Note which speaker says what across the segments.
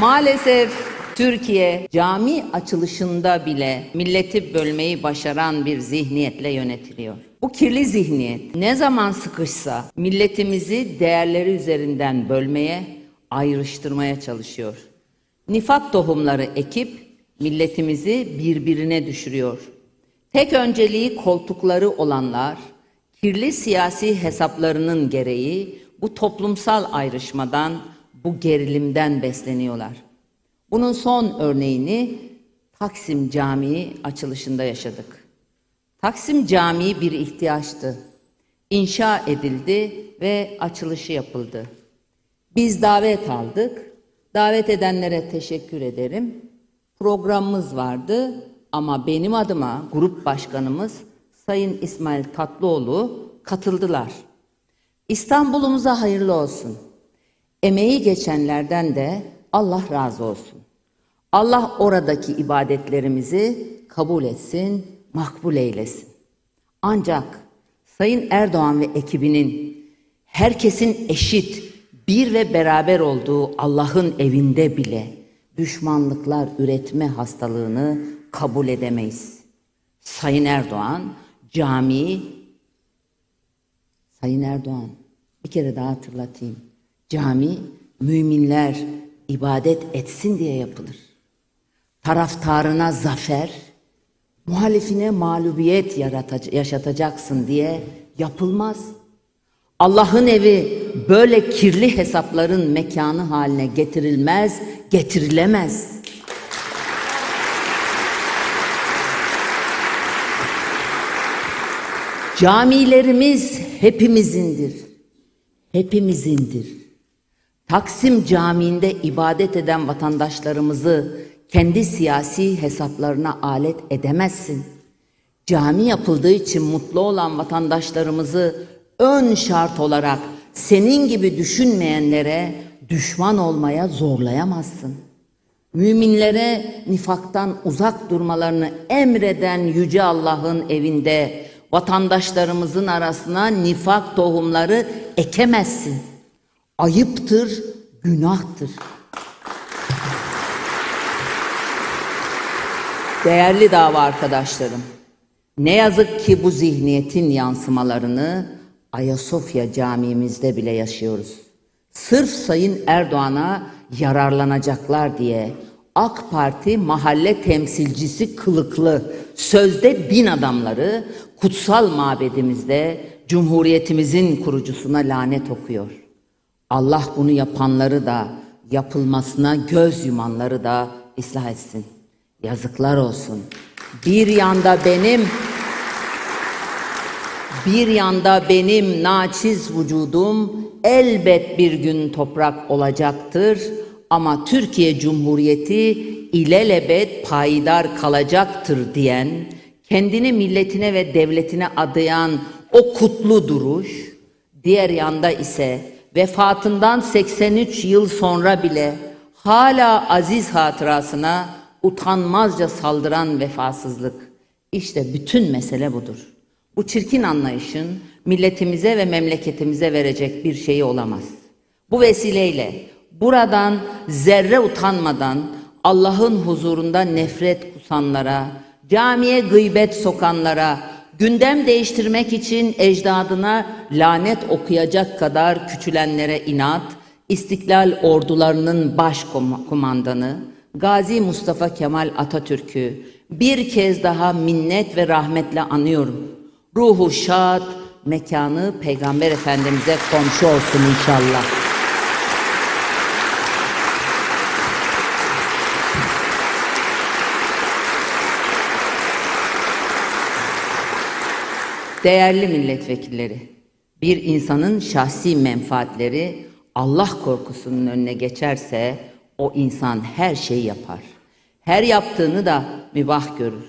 Speaker 1: Maalesef Türkiye cami açılışında bile milleti bölmeyi başaran bir zihniyetle yönetiliyor. Bu kirli zihniyet ne zaman sıkışsa milletimizi değerleri üzerinden bölmeye, ayrıştırmaya çalışıyor. Nifak tohumları ekip milletimizi birbirine düşürüyor. Tek önceliği koltukları olanlar, kirli siyasi hesaplarının gereği bu toplumsal ayrışmadan, bu gerilimden besleniyorlar. Bunun son örneğini Taksim Camii açılışında yaşadık. Taksim Camii bir ihtiyaçtı. İnşa edildi ve açılışı yapıldı. Biz davet aldık. Davet edenlere teşekkür ederim. Programımız vardı ama benim adıma grup başkanımız Sayın İsmail Tatlıoğlu katıldılar. İstanbul'umuza hayırlı olsun. Emeği geçenlerden de Allah razı olsun. Allah oradaki ibadetlerimizi kabul etsin, makbul eylesin. Ancak Sayın Erdoğan ve ekibinin herkesin eşit, bir ve beraber olduğu Allah'ın evinde bile düşmanlıklar üretme hastalığını kabul edemeyiz. Sayın Erdoğan cami Sayın Erdoğan bir kere daha hatırlatayım. Cami müminler ibadet etsin diye yapılır. Taraftarına zafer, muhalifine mağlubiyet yaşatacaksın diye yapılmaz. Allah'ın evi böyle kirli hesapların mekanı haline getirilmez, getirilemez. Camilerimiz hepimizindir. Hepimizindir. Taksim Camii'nde ibadet eden vatandaşlarımızı kendi siyasi hesaplarına alet edemezsin. Cami yapıldığı için mutlu olan vatandaşlarımızı ön şart olarak senin gibi düşünmeyenlere düşman olmaya zorlayamazsın. Müminlere nifaktan uzak durmalarını emreden Yüce Allah'ın evinde vatandaşlarımızın arasına nifak tohumları ekemezsin. Ayıptır, günahtır. Değerli dava arkadaşlarım, ne yazık ki bu zihniyetin yansımalarını Ayasofya camimizde bile yaşıyoruz. Sırf Sayın Erdoğan'a yararlanacaklar diye AK Parti mahalle temsilcisi kılıklı sözde din adamları kutsal mabedimizde Cumhuriyetimizin kurucusuna lanet okuyor. Allah bunu yapanları da yapılmasına göz yumanları da ıslah etsin. Yazıklar olsun. Bir yanda benim bir yanda benim naçiz vücudum elbet bir gün toprak olacaktır ama Türkiye Cumhuriyeti ilelebet payidar kalacaktır diyen, kendini milletine ve devletine adayan o kutlu duruş, diğer yanda ise vefatından 83 yıl sonra bile hala aziz hatırasına utanmazca saldıran vefasızlık. İşte bütün mesele budur. Bu çirkin anlayışın milletimize ve memleketimize verecek bir şeyi olamaz. Bu vesileyle buradan zerre utanmadan Allah'ın huzurunda nefret kusanlara, camiye gıybet sokanlara, gündem değiştirmek için ecdadına lanet okuyacak kadar küçülenlere inat, İstiklal ordularının baş kumandanı Gazi Mustafa Kemal Atatürk'ü bir kez daha minnet ve rahmetle anıyorum. Ruhu şad, mekanı Peygamber Efendimiz'e komşu olsun inşallah. Değerli milletvekilleri, bir insanın şahsi menfaatleri Allah korkusunun önüne geçerse o insan her şeyi yapar. Her yaptığını da mübah görür.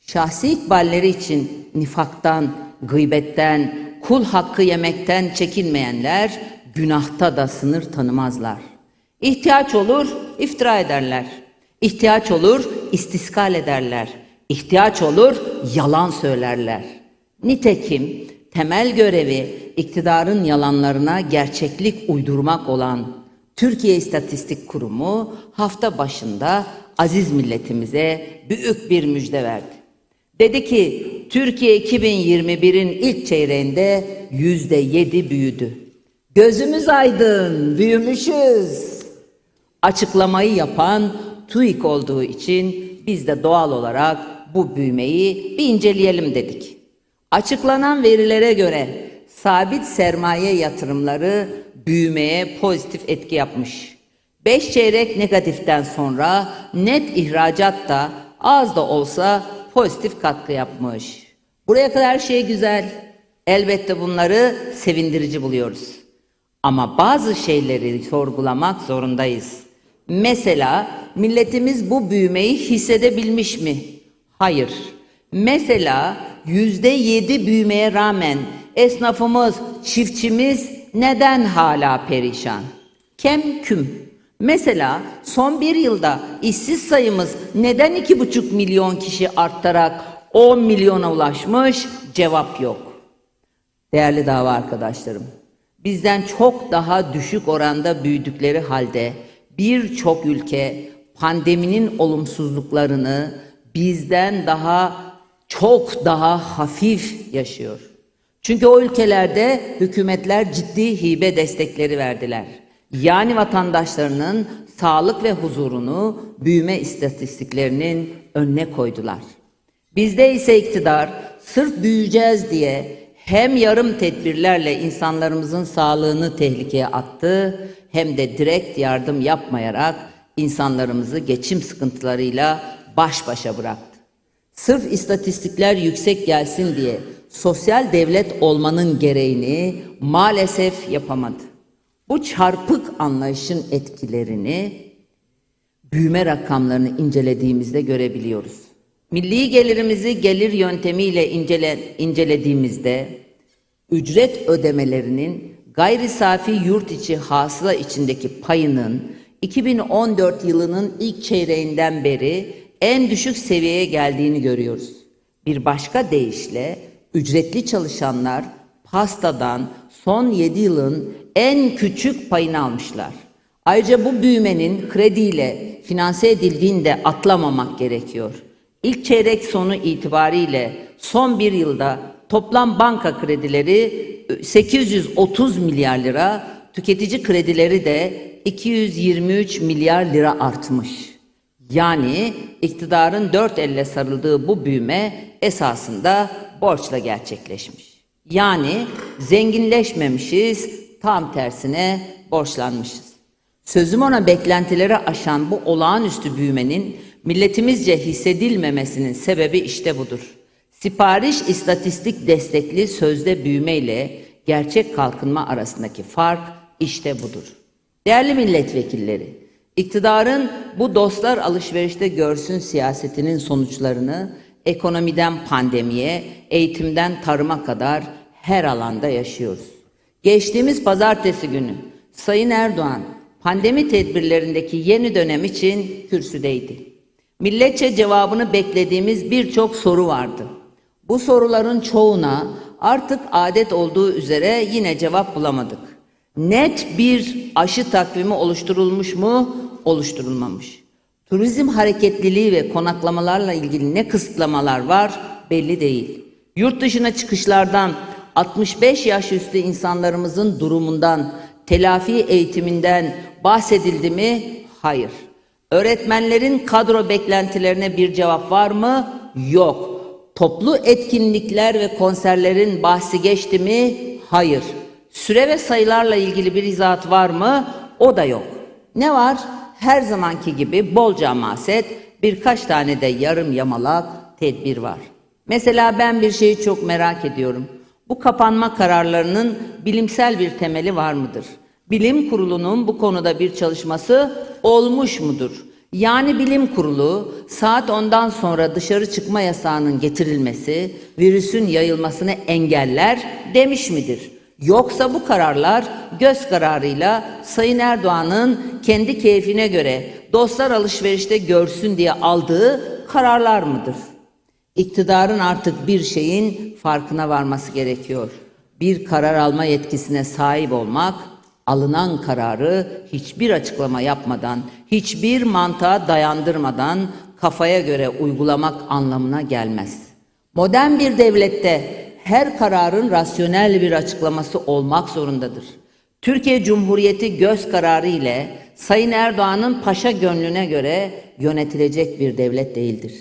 Speaker 1: Şahsi ikballeri için nifaktan, gıybetten, kul hakkı yemekten çekinmeyenler günahta da sınır tanımazlar. İhtiyaç olur iftira ederler. İhtiyaç olur istiskal ederler. İhtiyaç olur yalan söylerler. Nitekim temel görevi iktidarın yalanlarına gerçeklik uydurmak olan Türkiye İstatistik Kurumu hafta başında aziz milletimize büyük bir müjde verdi. Dedi ki Türkiye 2021'in ilk çeyreğinde yüzde yedi büyüdü. Gözümüz aydın, büyümüşüz. Açıklamayı yapan TÜİK olduğu için biz de doğal olarak bu büyümeyi bir inceleyelim dedik. Açıklanan verilere göre sabit sermaye yatırımları büyümeye pozitif etki yapmış. 5 çeyrek negatiften sonra net ihracat da az da olsa pozitif katkı yapmış. Buraya kadar şey güzel. Elbette bunları sevindirici buluyoruz. Ama bazı şeyleri sorgulamak zorundayız. Mesela milletimiz bu büyümeyi hissedebilmiş mi? Hayır. Mesela yüzde yedi büyümeye rağmen esnafımız, çiftçimiz neden hala perişan? Kem küm. Mesela son bir yılda işsiz sayımız neden iki buçuk milyon kişi artarak 10 milyona ulaşmış? Cevap yok. Değerli dava arkadaşlarım, bizden çok daha düşük oranda büyüdükleri halde birçok ülke pandeminin olumsuzluklarını bizden daha çok daha hafif yaşıyor. Çünkü o ülkelerde hükümetler ciddi hibe destekleri verdiler. Yani vatandaşlarının sağlık ve huzurunu büyüme istatistiklerinin önüne koydular. Bizde ise iktidar sırf büyüyeceğiz diye hem yarım tedbirlerle insanlarımızın sağlığını tehlikeye attı hem de direkt yardım yapmayarak insanlarımızı geçim sıkıntılarıyla baş başa bıraktı. Sırf istatistikler yüksek gelsin diye sosyal devlet olmanın gereğini maalesef yapamadı. Bu çarpık anlayışın etkilerini büyüme rakamlarını incelediğimizde görebiliyoruz. Milli gelirimizi gelir yöntemiyle incele, incelediğimizde ücret ödemelerinin gayri safi yurt içi hasıla içindeki payının 2014 yılının ilk çeyreğinden beri en düşük seviyeye geldiğini görüyoruz. Bir başka deyişle ücretli çalışanlar pastadan son 7 yılın en küçük payını almışlar. Ayrıca bu büyümenin krediyle finanse edildiğini de atlamamak gerekiyor. İlk çeyrek sonu itibariyle son bir yılda toplam banka kredileri 830 milyar lira, tüketici kredileri de 223 milyar lira artmış. Yani iktidarın dört elle sarıldığı bu büyüme esasında borçla gerçekleşmiş. Yani zenginleşmemişiz, tam tersine borçlanmışız. Sözüm ona beklentileri aşan bu olağanüstü büyümenin milletimizce hissedilmemesinin sebebi işte budur. Sipariş istatistik destekli sözde büyüme ile gerçek kalkınma arasındaki fark işte budur. Değerli milletvekilleri, iktidarın bu dostlar alışverişte görsün siyasetinin sonuçlarını ekonomiden pandemiye, eğitimden tarıma kadar her alanda yaşıyoruz. Geçtiğimiz pazartesi günü Sayın Erdoğan pandemi tedbirlerindeki yeni dönem için kürsüdeydi. Milletçe cevabını beklediğimiz birçok soru vardı. Bu soruların çoğuna artık adet olduğu üzere yine cevap bulamadık. Net bir aşı takvimi oluşturulmuş mu? Oluşturulmamış. Turizm hareketliliği ve konaklamalarla ilgili ne kısıtlamalar var belli değil. Yurt dışına çıkışlardan 65 yaş üstü insanlarımızın durumundan, telafi eğitiminden bahsedildi mi? Hayır. Öğretmenlerin kadro beklentilerine bir cevap var mı? Yok. Toplu etkinlikler ve konserlerin bahsi geçti mi? Hayır. Süre ve sayılarla ilgili bir izahat var mı? O da yok. Ne var? Her zamanki gibi bolca amaset, birkaç tane de yarım yamalak tedbir var. Mesela ben bir şeyi çok merak ediyorum. Bu kapanma kararlarının bilimsel bir temeli var mıdır? Bilim kurulunun bu konuda bir çalışması olmuş mudur? Yani bilim kurulu saat 10'dan sonra dışarı çıkma yasağının getirilmesi, virüsün yayılmasını engeller demiş midir? Yoksa bu kararlar göz kararıyla Sayın Erdoğan'ın kendi keyfine göre dostlar alışverişte görsün diye aldığı kararlar mıdır? İktidarın artık bir şeyin farkına varması gerekiyor. Bir karar alma yetkisine sahip olmak Alınan kararı hiçbir açıklama yapmadan, hiçbir mantığa dayandırmadan kafaya göre uygulamak anlamına gelmez. Modern bir devlette her kararın rasyonel bir açıklaması olmak zorundadır. Türkiye Cumhuriyeti göz kararı ile Sayın Erdoğan'ın paşa gönlüne göre yönetilecek bir devlet değildir.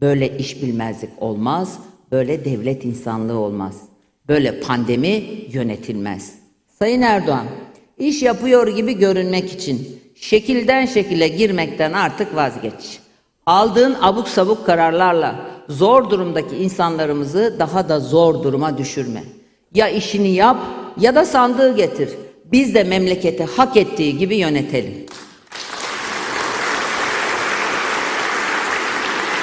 Speaker 1: Böyle iş bilmezlik olmaz, böyle devlet insanlığı olmaz. Böyle pandemi yönetilmez. Sayın Erdoğan, iş yapıyor gibi görünmek için şekilden şekile girmekten artık vazgeç. Aldığın abuk sabuk kararlarla zor durumdaki insanlarımızı daha da zor duruma düşürme. Ya işini yap ya da sandığı getir. Biz de memleketi hak ettiği gibi yönetelim.